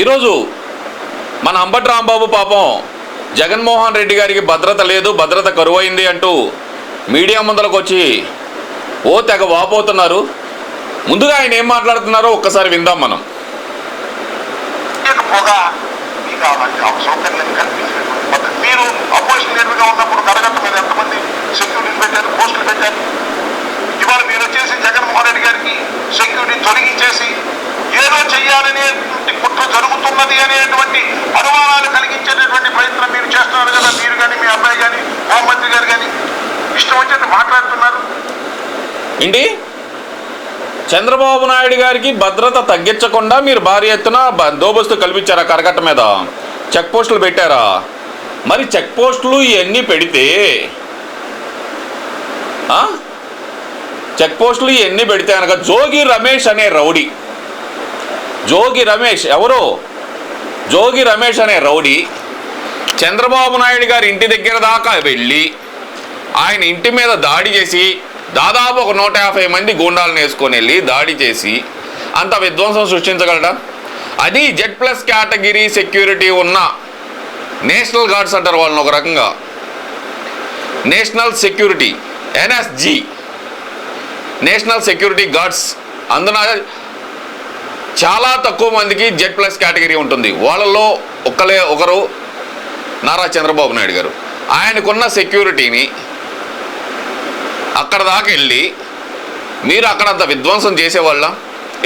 ఈరోజు మన అంబటి రాంబాబు పాపం జగన్మోహన్ రెడ్డి గారికి భద్రత లేదు భద్రత కరువైంది అంటూ మీడియా ముందరకు వచ్చి ఓ తెగ వాపోతున్నారు. ముందుగా ఆయన ఏం మాట్లాడుతున్నారో ఒక్కసారి విందాం మనం. మీరు అపోజిషన్ లీడర్గా ఉన్నప్పుడు ఎంతమంది పెట్టారు పోస్టులు పెట్టారు? ఇవాళ మీరు వచ్చేసి జగన్మోహన్ రెడ్డి గారికి సెక్యూరిటీ తొలగించేసి చేయాలనేటువంటి కుట్ర జరుగుతున్నది అనేటువంటి అనుమానాలు కలిగించేటటువంటి ప్రయత్నం మీరు చేస్తున్నారు కదా మీరు కానీ మీ అబ్బాయి కానీ హోంమంత్రి గారు కానీ ఇష్టం వచ్చేది మాట్లాడుతున్నారు. ఏంటి? చంద్రబాబు నాయుడు గారికి భద్రత తగ్గించకుండా మీరు భారీ ఎత్తున బందోబస్తు కల్పించారా కరకట్ట మీద? చెక్ పోస్టులు పెట్టారా? మరి చెక్ పోస్టులు ఇవన్నీ పెడితే చెక్ పోస్టులు ఇవన్నీ పెడితే కనుక జోగి రమేష్ అనే రౌడీ. జోగి రమేష్ ఎవరు? జోగి రమేష్ అనే రౌడీ చంద్రబాబు నాయుడు గారి ఇంటి దగ్గర దాకా వెళ్ళి ఆయన ఇంటి మీద దాడి చేసి దాదాపు ఒక నూట యాభై మంది గూండాలను వేసుకొని వెళ్ళి దాడి చేసి అంత విధ్వంసం సృష్టించగలడా? అది జెడ్ ప్లస్ కేటగిరీ సెక్యూరిటీ ఉన్న నేషనల్ గార్డ్స్ అంటారు వాళ్ళని ఒక రకంగా. National security NSG national security guards. అందున చాలా తక్కువ మందికి జెడ్ ప్లస్ కేటగిరీ ఉంటుంది. వాళ్ళలో ఒకలే ఒకరు నారా చంద్రబాబు నాయుడు గారు. ఆయనకున్న సెక్యూరిటీని అక్కడ దాకా వెళ్ళి మీరు అక్కడ అంత విధ్వంసం చేసేవాళ్ళ?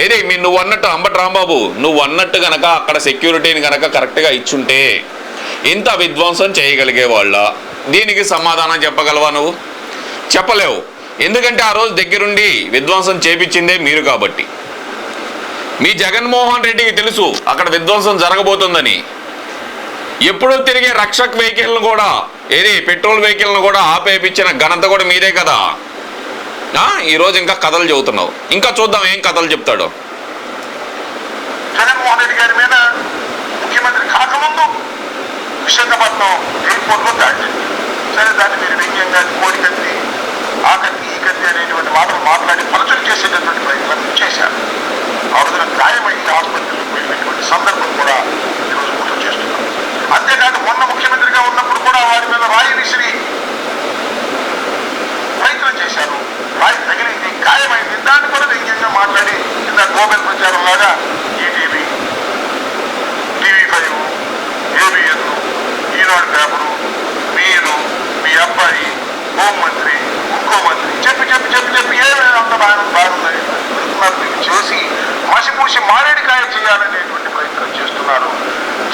ఏది మీ నువ్వు అన్నట్టు అంబటి రాంబాబు నువ్వు అన్నట్టు గనక అక్కడ సెక్యూరిటీని గనక కరెక్ట్గా ఇచ్చుంటే ఇంత విధ్వంసం చేయగలిగే వాళ్ళ దీనికి సమాధానం చెప్పగలవా నువ్వు? చెప్పలేవు. ఎందుకంటే ఆ రోజు దగ్గరుండి విధ్వంసం చేపించిందే మీరు కాబట్టి. మీ జగన్మోహన్ రెడ్డికి తెలుసు అక్కడ విధ్వంసం జరగబోతుందని. ఎప్పుడూ తిరిగే రక్షక్ వెహికల్ను కూడా ఏది పెట్రోల్ వెహికల్ను కూడా ఆపేపించిన ఘనత కూడా మీదే కదా. ఈరోజు ఇంకా కథలు చెబుతున్నావు. ఇంకా చూద్దాం ఏం కథలు చెప్తాడో. జగన్మోహన్ రెడ్డి గారి మీద ముఖ్యమంత్రి కాకముందు విశాఖపట్నం ఎయిర్పోర్ట్లో సరే దాన్ని మీరు వ్యంగ్యంగా కోడి కత్తి ఆ కత్తి ఈ కత్తి అనేటువంటి మాటలు మాట్లాడి పరచులు చేసేటటువంటి ప్రయత్నం చేశారు ఆ రోజున గాయమైంది హాస్పిటల్కి వెళ్ళినటువంటి సందర్భం కూడా ఈరోజు గుర్తు చేస్తున్నాం అంతేకాదు మొన్న ముఖ్యమంత్రిగా ఉన్నప్పుడు కూడా వారి మీద రాయి విసిరి ప్రయత్నం చేశారు రాయి తగిలింది గాయమైంది దాన్ని కూడా వ్యంగ్యంగా మాట్లాడి కింద గోబెల్ ప్రచారం లాగా ETV TV five ABN Eenadu paper మీరు మీ అబ్బాయి హోంమంత్రి ఇంకో మంత్రి చెప్పి చెప్పి చెప్పి. చెప్పి ఏమైనా అంత బాగా బాగుంది. చేసి మసిపూసి మారేడికాయ చేయాలనేటువంటి ప్రయత్నం చేస్తున్నారు.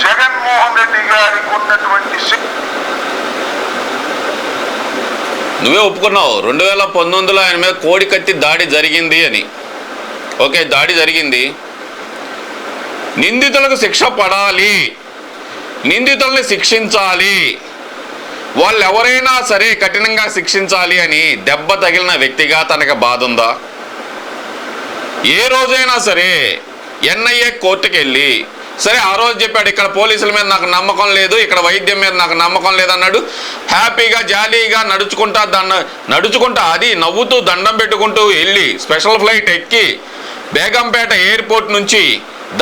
జగన్మోహన్ రెడ్డి గారికి ఉన్నటువంటి శక్తి. నువ్వే ఒప్పుకున్నావు. రెండు వేల పంతొమ్మిదిలో ఆయన మీద కోడి కత్తి దాడి జరిగింది అని. ఓకే దాడి జరిగింది. నిందితులకు శిక్ష పడాలి. నిందితుల్ని శిక్షించాలి. వాళ్ళు ఎవరైనా సరే కఠినంగా శిక్షించాలి అని దెబ్బ తగిలిన వ్యక్తిగా తనకు బాధ ఉందా ఏ రోజైనా సరే ఎన్ఐఏ కోర్టుకి వెళ్ళి సరే ఆ రోజు చెప్పాడు ఇక్కడ పోలీసుల మీద నాకు నమ్మకం లేదు ఇక్కడ వైద్యం మీద నాకు నమ్మకం లేదు అన్నాడు హ్యాపీగా జాలీగా నడుచుకుంటా దండ నడుచుకుంటా అది నవ్వుతూ దండం పెట్టుకుంటూ వెళ్ళి స్పెషల్ ఫ్లైట్ ఎక్కి బేగంపేట ఎయిర్పోర్ట్ నుంచి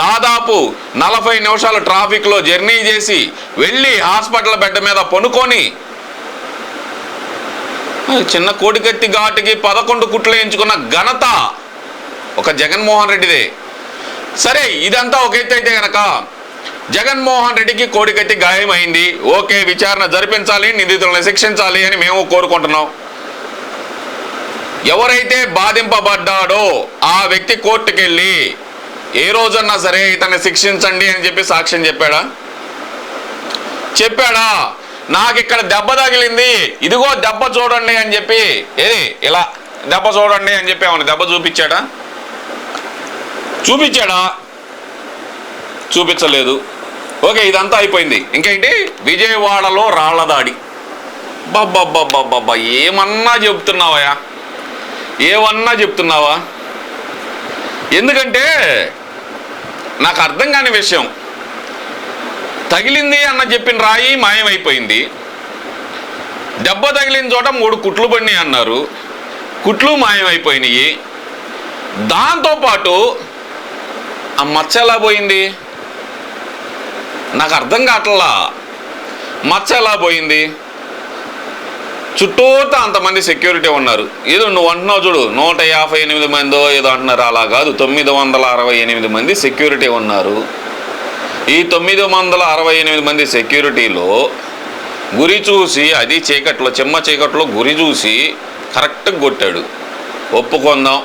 దాదాపు నలభై నిమిషాలు ట్రాఫిక్లో జర్నీ చేసి వెళ్ళి హాస్పిటల్ బెడ్ మీద పనుకొని చిన్న కోడికత్తి ఘాటుకి పదకొండు కుట్లు వేయించుకున్న ఘనత ఒక జగన్మోహన్ రెడ్డిదే. సరే ఇదంతా ఒక ఎత్తు అయితే గనక జగన్మోహన్ రెడ్డికి కోడికత్తి గాయమైంది. ఓకే విచారణ జరిపించాలి నిందితులను శిక్షించాలి అని మేము కోరుకుంటున్నాం. ఎవరైతే బాధింపబడ్డాడో ఆ వ్యక్తి కోర్టుకెళ్ళి ఏ రోజన్నా సరే ఇతన్ని శిక్షించండి అని చెప్పి సాక్ష్యం చెప్పాడా? చెప్పాడా? నాకు ఇక్కడ దెబ్బ తగిలింది. ఇదిగో దెబ్బ చూడండి అని చెప్పి. ఏది? ఇలా దెబ్బ చూడండి అని చెప్పి ఏమన్నా దెబ్బ చూపించాడా? చూపించాడా? చూపించలేదు. ఓకే ఇదంతా అయిపోయింది. ఇంకేంటి? విజయవాడలో రాళ్ళ దాడి ఏమన్నా చెప్తున్నావయా ఏమన్నా చెప్తున్నావా? ఎందుకంటే నాకు అర్థం కాని విషయం. తగిలింది అన్న చెప్పిన రాయి మాయమైపోయింది. దెబ్బ తగిలిన చోట మూడు కుట్లు పడినాయి అన్నారు. కుట్లు మాయమైపోయినాయి. దాంతోపాటు ఆ మచ్చ ఎలా పోయింది? నాకు అర్థం కావట్లా. మచ్చ ఎలా పోయింది? చుట్టూతా అంతమంది సెక్యూరిటీ ఉన్నారు. ఏదో నువ్వు అంటున్నావు చూడు నూట యాభై ఎనిమిది మందో ఏదో అంటున్నారు అలా కాదు. తొమ్మిది వందల అరవై ఎనిమిది మంది సెక్యూరిటీ ఉన్నారు. ఈ తొమ్మిది వందల అరవై ఎనిమిది మంది సెక్యూరిటీలో గురి చూసి అది చీకట్లో చిమ్మ చీకట్లో గురి చూసి కరెక్ట్గా కొట్టాడు. ఒప్పుకుందాం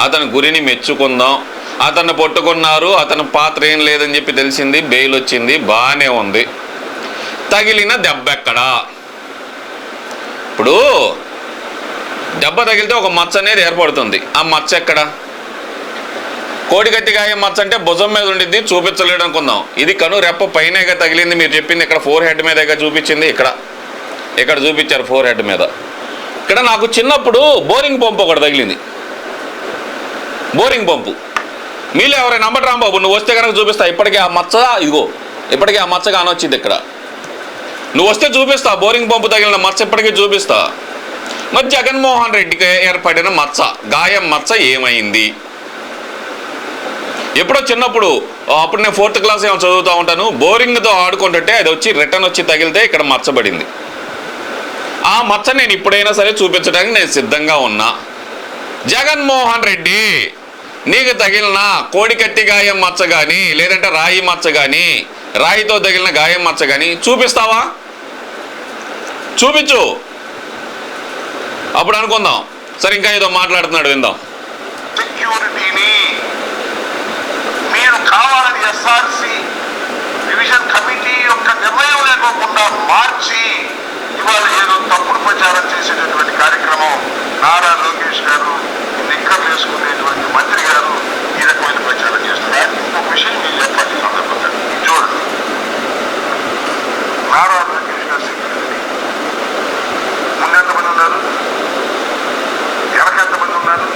అతని గురిని మెచ్చుకుందాం. అతన్ని పట్టుకున్నారు అతని పాత్ర ఏం లేదని చెప్పి తెలిసింది బెయిల్ వచ్చింది బాగానే ఉంది. తగిలిన దెబ్బెక్కడా ఇప్పుడు దెబ్బ తగిలితే ఒక మచ్చ అనేది ఏర్పడుతుంది. ఆ మచ్చ ఎక్కడ? కోడిగట్టిగా గాయం మచ్చ అంటే భుజం మీద ఉండింది చూపించలేడు అనుకుందాం. ఇది కను రెప్ప పైనగా తగిలింది మీరు చెప్పింది ఇక్కడ ఫోర్ హెడ్ మీదగా చూపించింది ఇక్కడ. ఇక్కడ చూపించారు ఫోర్ హెడ్ మీద. ఇక్కడ నాకు చిన్నప్పుడు బోరింగ్ పంపు ఒకటి తగిలింది. Boring pump. మీలో ఎవరైనా నమ్మటరాంబాబు నువ్వు వస్తే కనుక చూపిస్తా ఇప్పటికే ఆ మచ్చ ఇగో ఇప్పటికే ఆ మచ్చ కానొచ్చింది ఇక్కడ. నువ్వు వస్తే చూపిస్తా. బోరింగ్ పంపు తగిలిన మచ్చ ఇప్పటికీ చూపిస్తా. మరి జగన్మోహన్ రెడ్డికి ఏర్పడిన మచ్చ గాయం మచ్చ ఏమైంది? ఎప్పుడో చిన్నప్పుడు అప్పుడు నేను ఫోర్త్ క్లాస్ ఏమో చదువుతూ ఉంటాను. బోరింగ్తో ఆడుకుంటుంటే అది వచ్చి రిటర్న్ వచ్చి తగిలితే ఇక్కడ మచ్చబడింది ఆ మచ్చ నేను ఇప్పుడైనా సరే చూపించడానికి నేను సిద్ధంగా ఉన్నా. జగన్మోహన్ రెడ్డి నీకు తగిలిన కోడికత్తి గాయం మచ్చ కానీ లేదంటే రాయి మచ్చ కానీ రాయితో తగిలిన గాయం మచ్చ కానీ చూపిస్తావా? చూపించు. అప్పుడు అనుకుందాం. సరే ఇంకా ఏదో మాట్లాడుతున్నాడు విందాం. సెక్యూరిటీని మీరు కావాలని ఎస్ఆర్సి డివిజన్ కమిటీ యొక్క నిర్ణయం లేకోకుండా మార్చి ఇవాళ ఏదో తప్పుడు ప్రచారం చేసేటటువంటి కార్యక్రమం నారా లోకేష్ గారు నిక్కర్లు వేసుకునేటువంటి మంత్రి గారు ఈ రకమైన ప్రచారం చేస్తున్నారు ఇంకొక విషయం మీరు చెప్పండి ఈ సందర్భంగా చూడండి నారా లోకేష్ గారు సెక్యూరిటీ ముందు ఎంతమంది ఉన్నారు వెనక ఎంతమంది ఉన్నారు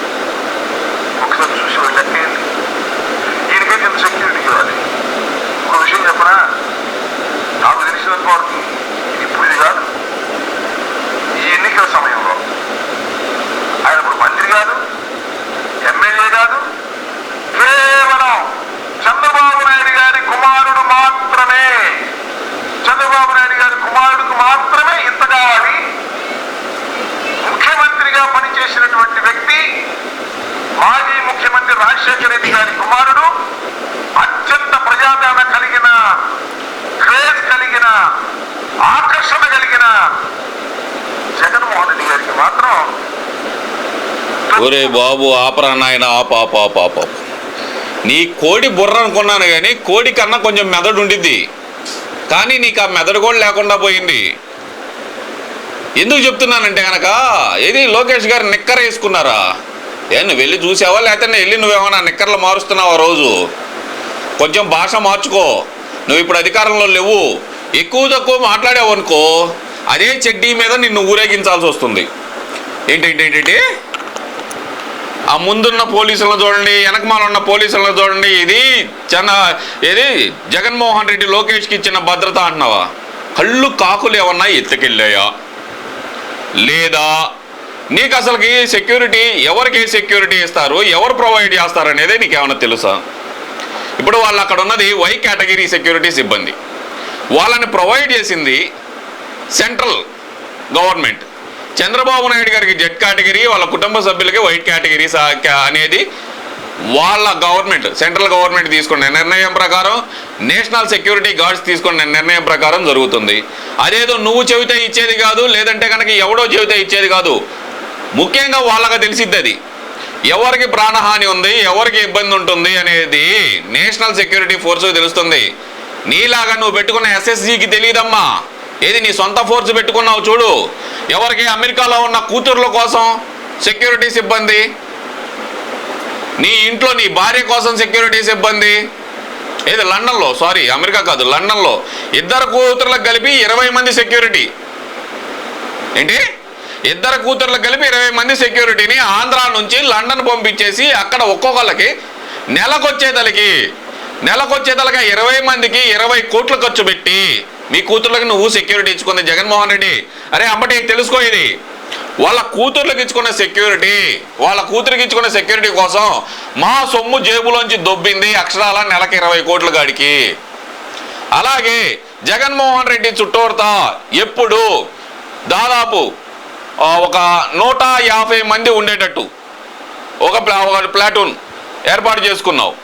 ఒకసారి చూసి వాళ్ళు లెక్కేయండి ఈయనకైతే ఇంత సెక్యూరిటీ ఇవ్వాలి ఒక విషయం చెప్పనా నాకు తెలిసినంత వరకు ఇది ఇప్పుడు ఇది కాదు ఈ ఎన్నికల సమయంలో ఆయన ఇప్పుడు మంత్రి కాదు ఎమ్మెల్యే కాదు కేవలం చంద్రబాబు నాయుడు గారి కుమారుడు మాత్రమే చంద్రబాబు నాయుడు గారి కుమారుడికి మాత్రమే ఇంత కావాలి ముఖ్యమంత్రిగా పనిచేసినటువంటి వ్యక్తి మాజీ ముఖ్యమంత్రి రాజశేఖర రెడ్డి గారి కుమారుడు అత్యంత ప్రజాదరణ కలిగిన క్రేజ్ కలిగిన ఆకర్షణ కలిగిన జగన్మోహన్ రెడ్డి గారికి మాత్రం ఒరే బాబు ఆపరా నాయన ఆప ఆప ఆప ఆప. నీ కోడి బుర్ర అనుకున్నాను కానీ కోడి కన్నా కొంచెం మెదడు ఉండిద్ది. కానీ నీకు ఆ మెదడు కూడా లేకుండా పోయింది. ఎందుకు చెప్తున్నానంటే కనుక ఏది లోకేష్ గారు నిక్కర వేసుకున్నారా? ఏ నువ్వు వెళ్ళి చూసావా? లేకపోతే వెళ్ళి నువ్వేమన్నా నిక్కర్లు మారుస్తున్నావా రోజు? కొంచెం భాష మార్చుకో. నువ్వు ఇప్పుడు అధికారంలో లేవు. ఎక్కువ తక్కువ మాట్లాడావు అనుకో అదే చెడ్డీ మీద నిన్ను ఊరేగించాల్సి వస్తుంది. ఏంటి ఏంటి? ఆ ముందున్న పోలీసులను చూడండి వెనకమాల ఉన్న పోలీసులను చూడండి. ఇది చిన్న ఏది? జగన్మోహన్ రెడ్డి లోకేష్కి ఇచ్చిన భద్రత అంటున్నావా? కళ్ళు కాకులు ఏమన్నా ఎత్తుకెళ్ళాయా? లేదా? నీకు అసలుకి సెక్యూరిటీ ఎవరికి సెక్యూరిటీ ఇస్తారు? ఎవరు ప్రొవైడ్ చేస్తారు అనేది నీకు ఏమైనా తెలుసా? ఇప్పుడు వాళ్ళు అక్కడ ఉన్నది వై కేటగిరీ సెక్యూరిటీ సిబ్బంది. వాళ్ళని ప్రొవైడ్ చేసింది సెంట్రల్ గవర్నమెంట్. చంద్రబాబు నాయుడు గారికి జెడ్ కేటగిరీ వాళ్ళ కుటుంబ సభ్యులకి వైట్ కేటగిరీ సా- అనేది వాళ్ళ గవర్నమెంట్ సెంట్రల్ గవర్నమెంట్ తీసుకున్న నిర్ణయం ప్రకారం నేషనల్ సెక్యూరిటీ గార్డ్స్ తీసుకున్న నిర్ణయం ప్రకారం జరుగుతుంది. అదేదో నువ్వు చెబితే ఇచ్చేది కాదు లేదంటే కనుక ఎవడో చెబితే ఇచ్చేది కాదు. ముఖ్యంగా వాళ్ళకి తెలిసిద్ది అది ఎవరికి ప్రాణహాని ఉంది ఎవరికి ఇబ్బంది ఉంటుంది అనేది నేషనల్ సెక్యూరిటీ ఫోర్స్కి తెలుస్తుంది. నీలాగా నువ్వు పెట్టుకున్న ఎస్ఎస్జికి తెలియదమ్మా ఏది నీ సొంత ఫోర్స్ పెట్టుకున్నావు చూడు. ఎవరికి అమెరికాలో ఉన్న కూతుర్ల కోసం సెక్యూరిటీ సిబ్బంది? నీ ఇంట్లో నీ భార్య కోసం సెక్యూరిటీ సిబ్బంది? ఏది లండన్లో? సారీ అమెరికా కాదు లండన్లో. ఇద్దరు కూతుర్లకు కలిపి ఇరవై మంది సెక్యూరిటీ. ఏంటి? ఇద్దరు కూతుర్లకు కలిపి ఇరవై మంది సెక్యూరిటీని ఆంధ్రా నుంచి లండన్ పంపించేసి అక్కడ ఒక్కొక్కళ్ళకి నెలకొచ్చేదలకి నెలకొచ్చేదలగా ఇరవై మందికి ఇరవై కోట్లు ఖర్చు పెట్టి మీ కూతుర్లకు నువ్వు సెక్యూరిటీ ఇచ్చుకుంది జగన్మోహన్ రెడ్డి. అరే అమ్మటి తెలుసుకో ఇది. వాళ్ళ కూతుర్లకు ఇచ్చుకున్న సెక్యూరిటీ వాళ్ళ కూతురికి ఇచ్చుకున్న సెక్యూరిటీ కోసం మా సొమ్ము జేబులోంచి దొబ్బింది అక్షరాల నెలకి ఇరవై కోట్ల గాడికి. అలాగే జగన్మోహన్ రెడ్డి చుట్టూరుతా ఎప్పుడు దాదాపు ఒక నూట యాభై మంది ఉండేటట్టు. ఒక ప్లా ఒక ప్లాటూన్ ఏర్పాటు చేసుకున్నావు.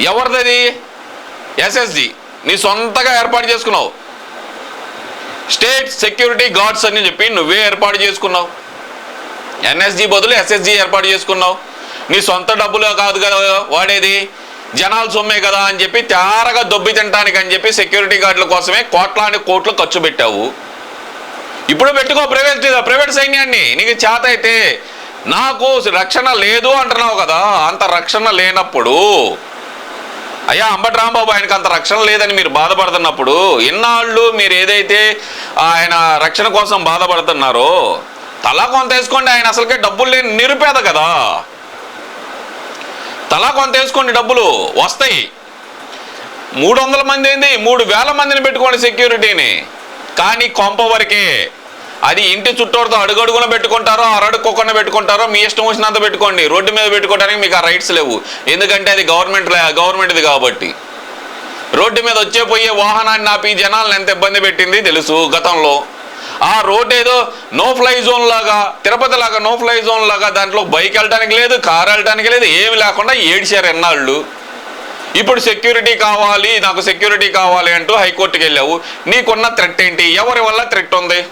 ఎవరిది ఎస్ఎస్జి. నీ సొంతగా ఏర్పాటు చేసుకున్నావు. స్టేట్ సెక్యూరిటీ గార్డ్స్ అని చెప్పి నువ్వే ఏర్పాటు చేసుకున్నావు. ఎన్ఎస్జి బదులు ఎస్ఎస్జి ఏర్పాటు చేసుకున్నావు. నీ సొంత డబ్బులు కాదు కదా వాడేది? జనాల సొమ్మే కదా అని చెప్పి తేరగా దొబ్బి తినటానికి అని చెప్పి సెక్యూరిటీ గార్డుల కోసమే కోట్లాని కోట్లు ఖర్చు పెట్టావు. ఇప్పుడు పెట్టుకో ప్రైవేట్ ప్రైవేట్ సైన్యాన్ని. నీకు చేత అయితే నాకు రక్షణ లేదు అంటున్నావు కదా. అంత రక్షణ లేనప్పుడు అయ్యా అంబటి రాంబాబు ఆయనకు అంత రక్షణ లేదని మీరు బాధపడుతున్నప్పుడు ఇన్నాళ్ళు మీరు ఏదైతే ఆయన రక్షణ కోసం బాధపడుతున్నారో తలా కొంత వేసుకోండి ఆయన అసలుకే డబ్బులు లేని నిరుపేద కదా. తలా కొంత వేసుకోండి డబ్బులు వస్తాయి. మూడు వందల మంది ఏంది? మూడు వేల మందిని పెట్టుకోండి సెక్యూరిటీని కానీ కొంప వరకే అది ఇంటి చుట్టూరుతో అడుగడుగున పెట్టుకుంటారో అరడుక్కోకుండా పెట్టుకుంటారో మీ ఇష్టం వచ్చినంత పెట్టుకోండి. రోడ్డు మీద పెట్టుకోవడానికి మీకు ఆ రైట్స్ లేవు. ఎందుకంటే అది గవర్నమెంట్ గవర్నమెంట్ది కాబట్టి. రోడ్డు మీద వచ్చే పోయే వాహనాన్ని ఆపి జనాలను ఎంత ఇబ్బంది పెట్టింది తెలుసు గతంలో. ఆ రోడ్ ఏదో నో ఫ్లై జోన్ లాగా తిరుపతి లాగా నో ఫ్లై జోన్ లాగా దాంట్లో బైక్ వెళ్ళడానికి లేదు కారు వెళ్ళడానికి లేదు ఏమి లేకుండా ఏడిచారు ఎన్నాళ్ళు. ఇప్పుడు సెక్యూరిటీ కావాలి నాకు సెక్యూరిటీ కావాలి అంటూ హైకోర్టుకి వెళ్ళావు. నీకున్న థ్రెట్ ఏంటి? ఎవరి వల్ల థ్రెట్ ఉంది?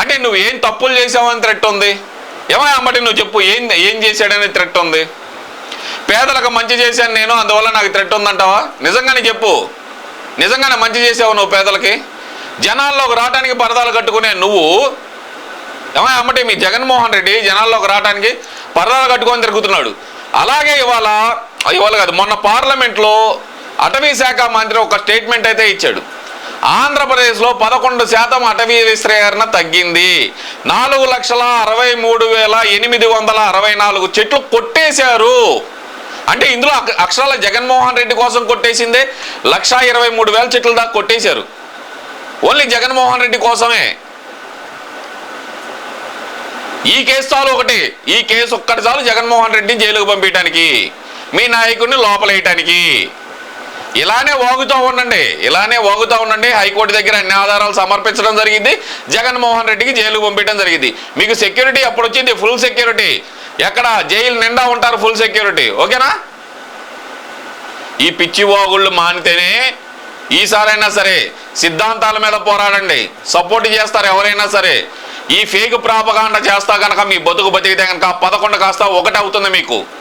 అంటే నువ్వు ఏం తప్పులు చేసావని థ్రెట్ ఉంది? ఏమైనా అమ్మటి నువ్వు చెప్పు ఏం ఏం చేశాడని థ్రెట్ ఉంది? పేదలకు మంచి చేశాను నేను అందువల్ల నాకు థ్రెట్ ఉందంటావా? నిజంగానే చెప్పు. నిజంగానే మంచి చేసావు నువ్వు పేదలకి? జనాల్లోకి రావడానికి పరదాలు కట్టుకునే నువ్వు ఏమైనా అమ్మటి మీ జగన్మోహన్ రెడ్డి జనాల్లోకి రావడానికి పరదాలు కట్టుకొని తిరుగుతున్నాడు. అలాగే ఇవాళ ఇవాళ కాదు మొన్న పార్లమెంట్లో అటవీ శాఖ మంత్రి ఒక స్టేట్మెంట్ అయితే ఇచ్చాడు. ఆంధ్రప్రదేశ్లో పదకొండు శాతం అటవీ విస్తీర్ణ తగ్గింది. నాలుగు లక్షల అరవై మూడు వేల ఎనిమిది వందల అరవై నాలుగు చెట్లు కొట్టేశారు. అంటే ఇందులో అక్షరాల జగన్మోహన్ రెడ్డి కోసం కొట్టేసిందే. లక్ష ఇరవై మూడు వేల చెట్లు దాకా కొట్టేశారు. ఓన్లీ జగన్మోహన్ రెడ్డి కోసమే. ఈ కేసు చాలు ఒకటి. ఈ కేసు ఒక్కటి చాలు జగన్మోహన్ రెడ్డిని జైలుకు పంపించడానికి మీ నాయకుడిని లోపలేయటానికి. ఇలానే వాగుతూ ఉండండి. ఇలానే వాగుతూ ఉండండి. హైకోర్టు దగ్గర అన్ని ఆధారాలు సమర్పించడం జరిగింది. జగన్మోహన్ రెడ్డికి జైలుకు పంపించడం జరిగింది. మీకు సెక్యూరిటీ అప్పుడు వచ్చింది. ఫుల్ సెక్యూరిటీ ఎక్కడ? జైలు నిండా ఉంటారు ఫుల్ సెక్యూరిటీ ఓకేనా? ఈ పిచ్చి వాగుళ్ళు మానితేనే ఈసారైనా సరే సిద్ధాంతాల మీద పోరాడండి. సపోర్ట్ చేస్తారు ఎవరైనా సరే. ఈ ఫేక్ ప్రాపగాండ చేస్తా కనుక మీ బతుకు బతికితే కనుక పదకొండు కాస్త ఒకటి అవుతుంది మీకు.